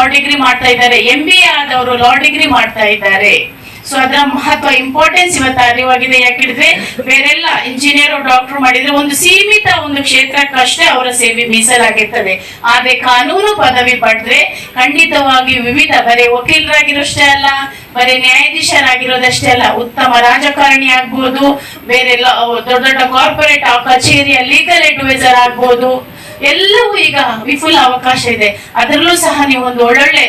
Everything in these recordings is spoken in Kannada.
ಲಾ ಡಿಗ್ರಿ ಮಾಡ್ತಾ ಇದ್ದಾರೆ. ಎಂ ಬಿ ಎ ಆದವರು ಲಾ ಡಿಗ್ರಿ ಮಾಡ್ತಾ ಇದ್ದಾರೆ. ಸೊ ಅದರ ಮಹತ್ವ ಇಂಪಾರ್ಟೆನ್ಸ್ ಇವತ್ತು ಅರಿವಾಗಿದೆ. ಯಾಕಿದ್ರೆ ಬೇರೆಲ್ಲ ಇಂಜಿನಿಯರ್ ಡಾಕ್ಟರ್ ಮಾಡಿದ್ರೆ ಒಂದು ಸೀಮಿತ ಒಂದು ಕ್ಷೇತ್ರಕ್ಕಷ್ಟೇ ಅವರ ಸೇವೆ ಮೀಸಲಾಗಿರ್ತದೆ. ಆದ್ರೆ ಕಾನೂನು ಪದವಿ ಪಡೆದ್ರೆ ಖಂಡಿತವಾಗಿ ವಿವಿಧ, ಬರೀ ವಕೀಲರಾಗಿರೋಷ್ಟೇ ಅಲ್ಲ, ಬರೀ ನ್ಯಾಯಾಧೀಶರಾಗಿರೋದಷ್ಟೇ ಅಲ್ಲ, ಉತ್ತಮ ರಾಜಕಾರಣಿ ಆಗ್ಬೋದು ಬೇರೆ ದೊಡ್ಡ ದೊಡ್ಡ ಕಾರ್ಪೊರೇಟ್ ಕಚೇರಿಯ ಲೀಗಲ್ ಅಡ್ವೈಸರ್ ಆಗ್ಬೋದು. ಎಲ್ಲವೂ ಈಗ ವಿಫುಲ ಅವಕಾಶ ಇದೆ. ಅದರಲ್ಲೂ ಸಹ ನೀವು ಒಂದು ಒಳ್ಳೊಳ್ಳೆ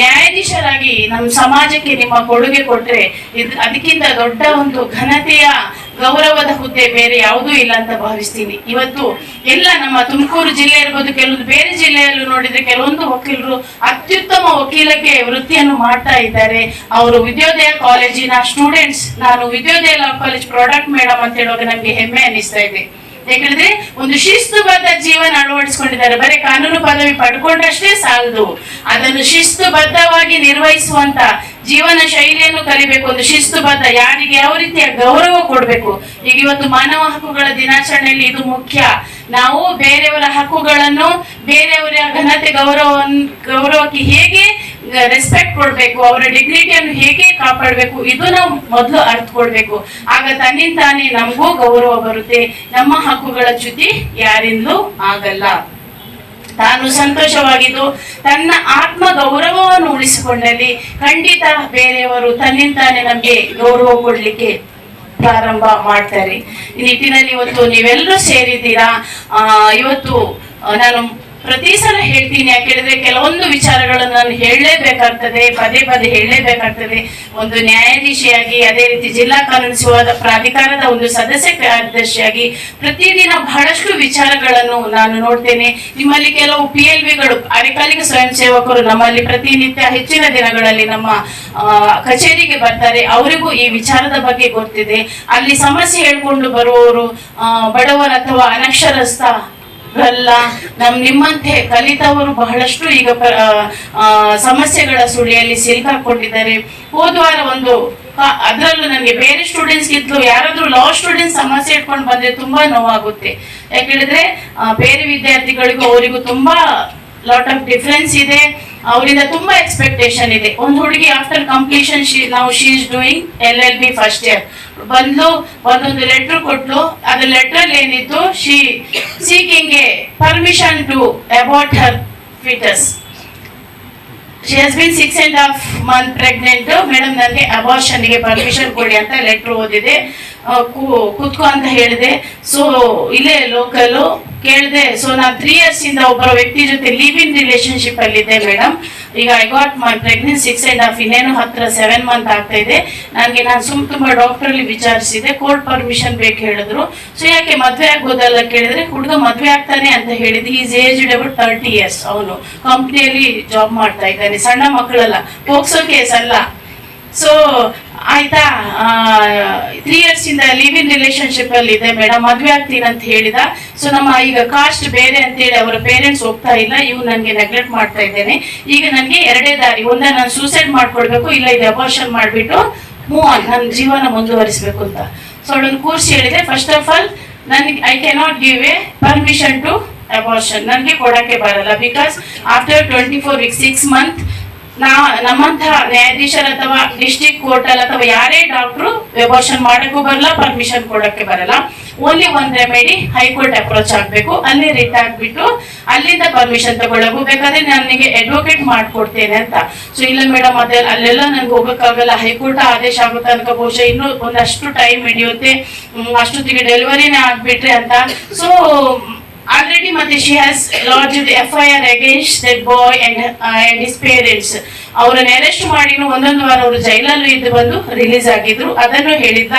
ನ್ಯಾಯಾಧೀಶರಾಗಿ ನಮ್ಮ ಸಮಾಜಕ್ಕೆ ನಿಮ್ಮ ಕೊಡುಗೆ ಕೊಟ್ರೆ ಅದಕ್ಕಿಂತ ದೊಡ್ಡ ಒಂದು ಘನತೆಯ, ಗೌರವದ ಹುದ್ದೆ ಬೇರೆ ಯಾವುದೂ ಇಲ್ಲ ಅಂತ ಭಾವಿಸ್ತೀನಿ. ಇವತ್ತು ಎಲ್ಲ ನಮ್ಮ ತುಮಕೂರು ಜಿಲ್ಲೆ ಇರ್ಬೋದು, ಕೆಲವೊಂದು ಬೇರೆ ಜಿಲ್ಲೆಯಲ್ಲೂ ನೋಡಿದ್ರೆ ಕೆಲವೊಂದು ವಕೀಲರು ಅತ್ಯುತ್ತಮ ವಕೀಲಕ್ಕೆ ವೃತ್ತಿಯನ್ನು ಮಾಡ್ತಾ ಇದ್ದಾರೆ. ಅವರು ವಿದ್ಯೋದಯ ಕಾಲೇಜಿನ ಸ್ಟೂಡೆಂಟ್ಸ್. ನಾನು Vidyodaya law college product madam ಅಂತ ಹೇಳುವಾಗ ನಮಗೆ ಹೆಮ್ಮೆ ಅನಿಸ್ತಾ ಇದೆ. ಯಾಕಂದ್ರೆ ಒಂದು ಶಿಸ್ತುಬದ್ಧ ಜೀವನ ಅಳವಡಿಸ್ಕೊಂಡಿದ್ದಾರೆ. ಬರೀ ಕಾನೂನು ಪದವಿ ಪಡ್ಕೊಂಡಷ್ಟೇ ಸಾಲದು. ಅದನ್ನು ಶಿಸ್ತುಬದ್ಧವಾಗಿ ನಿರ್ವಹಿಸುವಂತ ಜೀವನ ಶೈಲಿಯನ್ನು ಕಲಿಬೇಕು. ಒಂದು ಶಿಸ್ತುಬದ್ಧ ಯಾರಿಗೆ ಯಾವ ರೀತಿಯ ಗೌರವ ಕೊಡಬೇಕು? ಈಗ ಇವತ್ತು ಮಾನವ ಹಕ್ಕುಗಳ ದಿನಾಚರಣೆಯಲ್ಲಿ ಇದು ಮುಖ್ಯ. ನಾವು ಬೇರೆಯವರ ಹಕ್ಕುಗಳನ್ನು, ಬೇರೆಯವರ ಘನತೆ ಗೌರವ ಗೌರವಕ್ಕೆ ಹೇಗೆ ರೆಸ್ಪೆಕ್ಟ್ ಕೊಡ್ಬೇಕು, ಅವರ ಡಿಗ್ನಿಟಿಯನ್ನು ಹೇಗೆ ಕಾಪಾಡಬೇಕು, ಇದು ನಾವು ಮೊದಲು ಅರ್ಥ ಕೊಡ್ಬೇಕು. ಆಗ ತನ್ನಿಂತಾನೇ ನಮಗೂ ಗೌರವ ಬರುತ್ತೆ. ನಮ್ಮ ಹಕ್ಕುಗಳ ಚ್ಯುತಿ ಯಾರಿಂದಲೂ ಆಗಲ್ಲ. ತಾನು ಸಂತೋಷವಾಗಿದ್ದು, ತನ್ನ ಆತ್ಮ ಗೌರವವನ್ನು ಉಳಿಸಿಕೊಂಡಲ್ಲಿ ಖಂಡಿತ ಬೇರೆಯವರು ತನ್ನಿಂತಾನೆ ನಮಗೆ ಗೌರವ ಕೊಡ್ಲಿಕ್ಕೆ ಪ್ರಾರಂಭ ಮಾಡ್ತಾರೆ. ಈ ನಿಟ್ಟಿನಲ್ಲಿ ಇವತ್ತು ನೀವೆಲ್ಲರೂ ಸೇರಿದ್ದೀರಾ? ಇವತ್ತು ನಾನು ಪ್ರತಿ ಸಲ ಹೇಳ್ತೀನಿ, ಯಾಕೆ ಹೇಳಿದ್ರೆ ಕೆಲವೊಂದು ವಿಚಾರಗಳನ್ನು ನಾನು ಹೇಳಲೇಬೇಕಾಗ್ತದೆ, ಪದೇ ಪದೇ ಹೇಳಲೇಬೇಕಾಗ್ತದೆ. ಒಂದು ನ್ಯಾಯಾಧೀಶಿಯಾಗಿ, ಅದೇ ರೀತಿ ಜಿಲ್ಲಾ ಕಾನೂನು ಸೇವಾದ ಪ್ರಾಧಿಕಾರದ ಒಂದು ಸದಸ್ಯ ಕಾರ್ಯದರ್ಶಿಯಾಗಿ ಪ್ರತಿದಿನ ಬಹಳಷ್ಟು ವಿಚಾರಗಳನ್ನು ನಾನು ನೋಡ್ತೇನೆ. ನಿಮ್ಮಲ್ಲಿ ಕೆಲವು ಪಿ ಎಲ್ ವಿಗಳು ಅರೆಕಾಲಿಕ ಸ್ವಯಂ ಸೇವಕರು ನಮ್ಮಲ್ಲಿ ಪ್ರತಿನಿತ್ಯ ಹೆಚ್ಚಿನ ದಿನಗಳಲ್ಲಿ ನಮ್ಮ ಕಚೇರಿಗೆ ಬರ್ತಾರೆ. ಅವರಿಗೂ ಈ ವಿಚಾರದ ಬಗ್ಗೆ ಗೊತ್ತಿದೆ. ಅಲ್ಲಿ ಸಮಸ್ಯೆ ಹೇಳ್ಕೊಂಡು ಬರುವವರು ಬಡವರ ಅಥವಾ ಅನಕ್ಷರಸ್ಥ ಅಲ್ಲ ನಮ್ ನಿಮ್ಮಂತೆ ಕಲಿತವರು ಬಹಳಷ್ಟು ಈಗ ಸಮಸ್ಯೆಗಳ ಸುಳಿಯಲ್ಲಿ ಸಿಲುಕಾಕೊಂಡಿದ್ದಾರೆ ಹೋದ್ವಾರ ಒಂದು ಅದರಲ್ಲೂ ನನಗೆ ಬೇರೆ ಸ್ಟೂಡೆಂಟ್ಸ್ ಗಿಂತಲೂ ಯಾರಾದ್ರೂ ಲಾ ಸ್ಟೂಡೆಂಟ್ಸ್ ಸಮಸ್ಯೆ ಇಟ್ಕೊಂಡು ಬಂದ್ರೆ ತುಂಬಾ ನೋವಾಗುತ್ತೆ. ಯಾಕೆ ಆ, ಬೇರೆ ವಿದ್ಯಾರ್ಥಿಗಳಿಗೂ ಅವರಿಗೂ ತುಂಬಾ ಲಾಟ್ ಆಫ್ ಡಿಫ್ರೆನ್ಸ್ ಇದೆ. ಅವರಿಂದ ತುಂಬಾ ಎಕ್ಸ್ಪೆಕ್ಟೇಷನ್ ಇದೆ. ಒಂದು ಹುಡುಗಿ ಆಫ್ಟರ್ ಕಂಪ್ಲೀಷನ್ ನಾವು she is doing L L B first year ಬಂದ್ಲು ಒಂದೊಂದು ಲೆಟರ್ ಕೊಟ್ಲು. ಅದ್ರ ಲೆಟರ್ ಏನಿತ್ತು? She seeking a permission to abort her foetus she has been six and half month pregnant madam ನನಗೆ ಅಬಾರ್ಷನ್ಗೆ ಪರ್ಮಿಷನ್ ಕೊಡಿ ಅಂತ ಲೆಟ್ರ್ ಓದಿದೆ. ಕೂತ್ಕೋ ಅಂತ ಹೇಳಿದೆ. ಸೊ ಇಲ್ಲೇ ಲೋಕಲು ಕೇಳಿದೆ. ಸೊ ನಾನು ತ್ರೀ ಇಯರ್ಸ್ ಇಂದ ಒಬ್ಬರ ವ್ಯಕ್ತಿ ಜೊತೆ ಲಿವ್ ಇನ್ ರಿಲೇಶನ್ಶಿಪ್ ಅಲ್ಲಿದ್ದೆ ಮೇಡಮ್ ಈಗ I got my pregnancy six and half ಇನ್ನೇನು ಹತ್ರ ಸೆವೆನ್ ಮಂತ್ ಆಗ್ತಾ ಇದೆ. ನನಗೆ ನಾನು ಸುಮ್ ತುಂಬ ಡಾಕ್ಟರ್ ಅಲ್ಲಿ ವಿಚಾರಿಸಿದೆ ಕೋರ್ಟ್ ಪರ್ಮಿಷನ್ ಬೇಕು ಹೇಳಿದ್ರು. ಸೊ ಯಾಕೆ ಮದುವೆ ಆಗ್ಬೋದಲ್ಲ ಕೇಳಿದ್ರೆ, ಹುಡುಗ ಮದುವೆ ಆಗ್ತಾನೆ ಅಂತ ಹೇಳಿದ್ವಿ is aged about thirty years ಅವನು. ಕಂಪ್ನಿಯಲ್ಲಿ ಜಾಬ್ ಮಾಡ್ತಾ ಇದ್ದಾನೆ. ಸಣ್ಣ ಮಕ್ಕಳಲ್ಲ, ಪೋಕ್ಸೋ ಕೇಸ್ ಅಲ್ಲ. ಸೊ ಆಯ್ತಾ? ತ್ರೀ ಇಯರ್ಸ್ ಇಂದ ಲಿವ್ ಇನ್ ರಿಲೇಶನ್ಶಿಪ್ ಅಲ್ಲಿ ಇದೆ ಮೇಡಮ್. ಮದ್ವೆ ಆಗ್ತೀನಿ ಅಂತ ಹೇಳಿದ. ಸೊ ನಮ್ಮ ಈಗ ಕಾಸ್ಟ್ ಬೇರೆ ಅಂತ ಹೇಳಿ ಅವರ ಪೇರೆಂಟ್ಸ್ ಹೋಗ್ತಾ ಇಲ್ಲ. ಇವ್ ನನಗೆ ನೆಗ್ಲೆಕ್ಟ್ ಮಾಡ್ತಾ ಇದ್ದೇನೆ. ಈಗ ನನಗೆ ಎರಡೇ ದಾರಿ. ಒಂದ ನಾನು ಸೂಸೈಡ್ ಮಾಡ್ಕೊಳ್ಬೇಕು ಇಲ್ಲ ಇದು ಅಬಾರ್ಷನ್ ಮಾಡ್ಬಿಟ್ಟು ಮೂವ್ ಆನ್ ನನ್ನ ಜೀವನ ಮುಂದುವರಿಸಬೇಕು ಅಂತ. ಸೊ ಅವಳನ್ನು ಕೂರಿಸಿ ಹೇಳಿದೆ. ಫಸ್ಟ್ ಆಫ್ ಆಲ್ ನನಗೆ I cannot give a permission to abortion ನನಗೆ ಕೊಡಕ್ಕೆ ಬರಲ್ಲ. Because after twenty four week six month ನಾ ನಮ್ಮಂತ ನ್ಯಾಯಾಧೀಶರ ಅಥವಾ ಡಿಸ್ಟ್ರಿಕ್ಟ್ ಕೋರ್ಟ್ ಅಲ್ಲಿ ಅಥವಾ ಯಾರೇ ಡಾಕ್ಟ್ರು ಅಬೋರ್ಷನ್ ಮಾಡಕ್ಕೂ ಬರಲ್ಲ ಪರ್ಮಿಷನ್ ಕೊಡಕ್ಕೆ ಬರಲ್ಲ. ಓನ್ಲಿ ಒಂದ್ ರೆಮಿಡಿ ಹೈಕೋರ್ಟ್ ಅಪ್ರೋಚ್ ಆಗ್ಬೇಕು. ಅಲ್ಲಿ ರಿಟ್ ಆಗ್ಬಿಟ್ಟು ಅಲ್ಲಿಂದ ಪರ್ಮಿಷನ್ ತಗೊಳ್ಳಬೇಕು ಬೇಕಾದ್ರೆ ನನಗೆ ಅಡ್ವೊಕೇಟ್ ಮಾಡ್ಕೊಡ್ತೇನೆ ಅಂತ. ಸೊ ಇಲ್ಲ ಮೇಡಮ್, ಅದೇ ಅಲ್ಲೆಲ್ಲ ನನ್ಗೆ ಹೋಗಕ್ಕಾಗಲ್ಲ. ಹೈಕೋರ್ಟ್ ಆದೇಶ ಆಗೋ ತನಕ ಬಹುಶಃ ಇನ್ನೂ ಒಂದಷ್ಟು ಟೈಮ್ ಹಿಡಿಯುತ್ತೆ. ಅಷ್ಟೊತ್ತಿಗೆ ಡೆಲಿವರಿನೇ ಆಗ್ಬಿಟ್ರೆ ಅಂತ. ಸೊ ಮತ್ತೆ she has lodged F I R against that boy and and his parents ಅವರನ್ನ ಅರೆಸ್ಟ್ ಮಾಡಿನು ಒಂದೊಂದು ವಾರ ಅವರು ಜೈಲಲ್ಲಿ ಇದ್ದು ಬಂದು ರಿಲೀಸ್ ಆಗಿದ್ರು. ಅದನ್ನು ಹೇಳಿದ್ದ.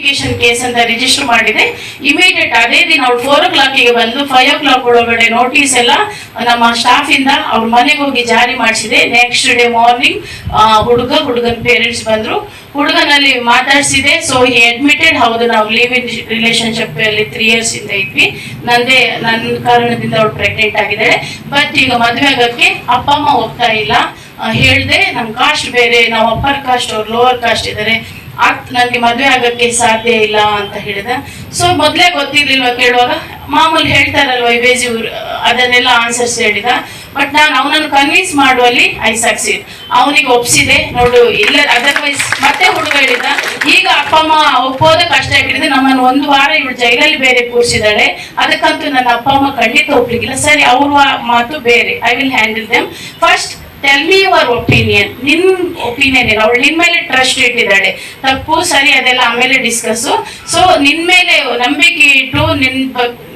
ಲಿಟಿಗೇಷನ್ ಕೇಸ್ ಅಂತ ರಿಜಿಸ್ಟರ್ ಮಾಡಿದೆ. ಇಮಿಡಿಯೇಟ್ ಅದೇ ದಿನ ಅವ್ರು ಫೋರ್ ಓ ಕ್ಲಾಕಿಗೆ ಬಂದು ಫೈವ್ ಓ ಕ್ಲಾಕ್ ಒಳಗಡೆ ನೋಟಿಸ್ ಎಲ್ಲ ನಮ್ಮ ಸ್ಟಾಫ್ ಇಂದ ಅವ್ರ ಮನೆಗೆ ಹೋಗಿ ಜಾರಿ ಮಾಡಿಸಿದೆ. ನೆಕ್ಸ್ಟ್ ಡೇ ಮಾರ್ನಿಂಗ್ ಹುಡುಗ, ಹುಡುಗನ ಪೇರೆಂಟ್ಸ್ ಬಂದ್ರು. ಹುಡುಗನಲ್ಲಿ ಮಾತಾಡಿಸಿದೆ. ಸೊ ಹಿ ಅಡ್ಮಿಟೆಡ್ ಹೌದು, ನಾವು ಲಿವ್ ಇನ್ ರಿಲೇಶನ್ಶಿಪ್ ಅಲ್ಲಿ ತ್ರೀ ಇಯರ್ಸ್ ಇಂದ ಇದ್ವಿ. ನಂದೇ ನನ್ನ ಕಾರಣದಿಂದ ಅವ್ರು ಪ್ರೆಗ್ನೆಂಟ್ ಆಗಿದ್ದಾಳೆ. ಬಟ್ ಈಗ ಮದುವೆ ಆಗೋಕ್ಕೆ ಅಪ್ಪ, ಅಮ್ಮ ಹೋಗ್ತಾ ಇಲ್ಲ. ಹೇಳಿದೆ, ನಮ್ ಕಾಸ್ಟ್ ಬೇರೆ, ನಾವು ಅಪ್ಪರ್ ಕಾಸ್ಟ್ ಅವ್ರು ಲೋವರ್ ಕಾಸ್ಟ್ ಇದ್ದಾರೆ ನನಗೆ ಮದುವೆ ಆಗಕ್ಕೆ ಸಾಧ್ಯ ಇಲ್ಲ ಅಂತ ಹೇಳಿದ. ಸೊ ಮೊದಲೇ ಗೊತ್ತಿರ್ಲಿಲ್ವಾ ಕೇಳುವಾಗ? ಮಾಮೂಲಿ ಹೇಳ್ತಾರಲ್ವಾ ಬೇಜಿ ಅದನ್ನೆಲ್ಲ ಆನ್ಸರ್ಸ್ ಹೇಳಿದ. ಬಟ್ ನಾನು ಅವನನ್ನು ಕನ್ವಿನ್ಸ್ ಮಾಡುವಲ್ಲಿ ಐ ಸಕ್ಸೀಡ್ ಅವನಿಗೆ ಒಪ್ಸಿದೆ. ನೋಡು, ಇಲ್ಲ ಅದರ್ವೈಸ್ ಮತ್ತೆ ಹುಡುಗ ಹೇಳಿದ. ಈಗ ಅಪ್ಪ, ಅಮ್ಮ ಒಪ್ಪೋದ ಕಷ್ಟ ಆಗಿಡಿದೆ ನಮ್ಮನ್ನು ಒಂದು ವಾರ ಇವಳು ಜೈಲಲ್ಲಿ ಬೇರೆ ಕೂರಿಸಿದಾಳೆ. ಅದಕ್ಕಂತೂ ನನ್ನ ಅಪ್ಪ, ಅಮ್ಮ ಖಂಡಿತ ಒಪ್ಲಿಕ್ಕಿಲ್ಲ. ಸರಿ, ಅವ್ರ ಮಾತು ಬೇರೆ. I will handle them first tell me your opinion ನಿನ್ ಒಪಿನಿಯನ್ ಏನು? ಅವಳು ನಿನ್ ಮೇಲೆ ಟ್ರಸ್ಟ್ ಇಟ್ಟಿದ್ದಾಳೆ. ತಪ್ಪು ಸರಿ ಅದೆಲ್ಲ ಆಮೇಲೆ ಡಿಸ್ಕಸ್ ಸೊ ನಿನ್ ಮೇಲೆ ನಂಬಿಕೆ ಇಟ್ಟು ನಿನ್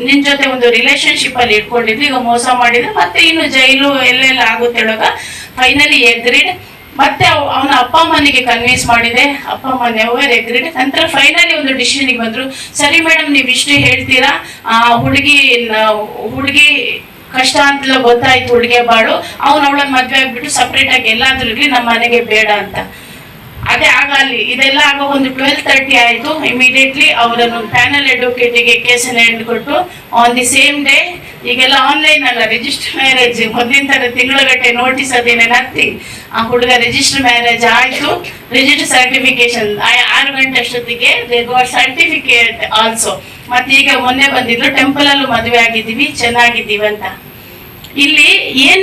ನಿನ್ ಜೊತೆ ಒಂದು ರಿಲೇಶನ್ಶಿಪ್ ಅಲ್ಲಿ ಇಟ್ಕೊಂಡಿದ್ವಿ. ಈಗ ಮೋಸ ಮಾಡಿದ್ರೆ ಮತ್ತೆ ಇನ್ನು ಜೈಲು ಎಲ್ಲೆಲ್ಲ ಆಗುತ್ತೆ ಹೇಳುವ ಫೈನಲಿ ಎಗ್ರಿಡ್ ಮತ್ತೆ ಅವನ ಅಪ್ಪ ಅಮ್ಮನಿಗೆ ಕನ್ವಿನ್ಸ್ ಮಾಡಿದೆ. ಅಪ್ಪ ಅಮ್ಮ ನೆವರ್ ಎಗ್ರಿಡ್ ನಂತರ ಫೈನಲಿ ಒಂದು ಡಿಸಿಷನ್ಗೆ ಬಂದ್ರು. ಸರಿ ಮೇಡಮ್ ನೀವು ಇಷ್ಟು ಹೇಳ್ತೀರಾ? ಆ ಹುಡುಗಿ ಹುಡುಗಿ ಕಷ್ಟ ಅಂತೆಲ್ಲ ಗೊತ್ತಾಯ್ತು ಹುಡುಗೆ ಬಾಳು. ಅವ್ನು ಅವಳನ್ನ ಮದ್ವೆ ಆಗ್ಬಿಟ್ಟು ಸಪ್ರೇಟ್ ಆಗಿ ಎಲ್ಲಾದ್ರೂ ಇರ್ಲಿ ನಮ್ಮ ಮನೆಗೆ ಬೇಡ ಅಂತ. ಅದೇ ಆಗಲಿ ಇದೆಲ್ಲ ಆಗೋ ಒಂದು ಟ್ವೆಲ್ ತರ್ಟಿ ಆಯಿತು. ಇಮಿಡಿಯೇಟ್ಲಿ ಅವರನ್ನು ಪ್ಯಾನಲ್ ಅಡ್ವೊಕೇಟಿಗೆ ಕೇಸನ್ನು ಕೊಟ್ಟು ಆನ್ ದಿ ಸೇಮ್ ಡೇ ಈಗೆಲ್ಲ ಆನ್ಲೈನ್ ಅಲ್ಲ ರಿಜಿಸ್ಟರ್ ಮ್ಯಾರೇಜ್ ಮೊದಲಿನ ಥರ ತಿಂಗಳಗಟ್ಟೆ ನೋಟಿಸ್ ಅದೇನೆ ನಥಿಂಗ್ ಆ ಹುಡುಗ ರಿಜಿಸ್ಟರ್ ಮ್ಯಾರೇಜ್ ಆಯಿತು. ರಿಜಿಸ್ಟರ್ ಸರ್ಟಿಫಿಕೇಶನ್ ಆರು ಗಂಟೆ ಅಷ್ಟೊತ್ತಿಗೆ ಸರ್ಟಿಫಿಕೇಟ್ ಆಲ್ಸೋ ಮತ್ತೆ ಈಗ ಮೊನ್ನೆ ಬಂದಿದ್ರು ಟೆಂಪಲ್ ಅಲ್ಲೂ ಮದುವೆ ಆಗಿದ್ದೀವಿ ಚೆನ್ನಾಗಿದ್ದೀವಿ ಅಂತ. ಇಲ್ಲಿ ಏನ್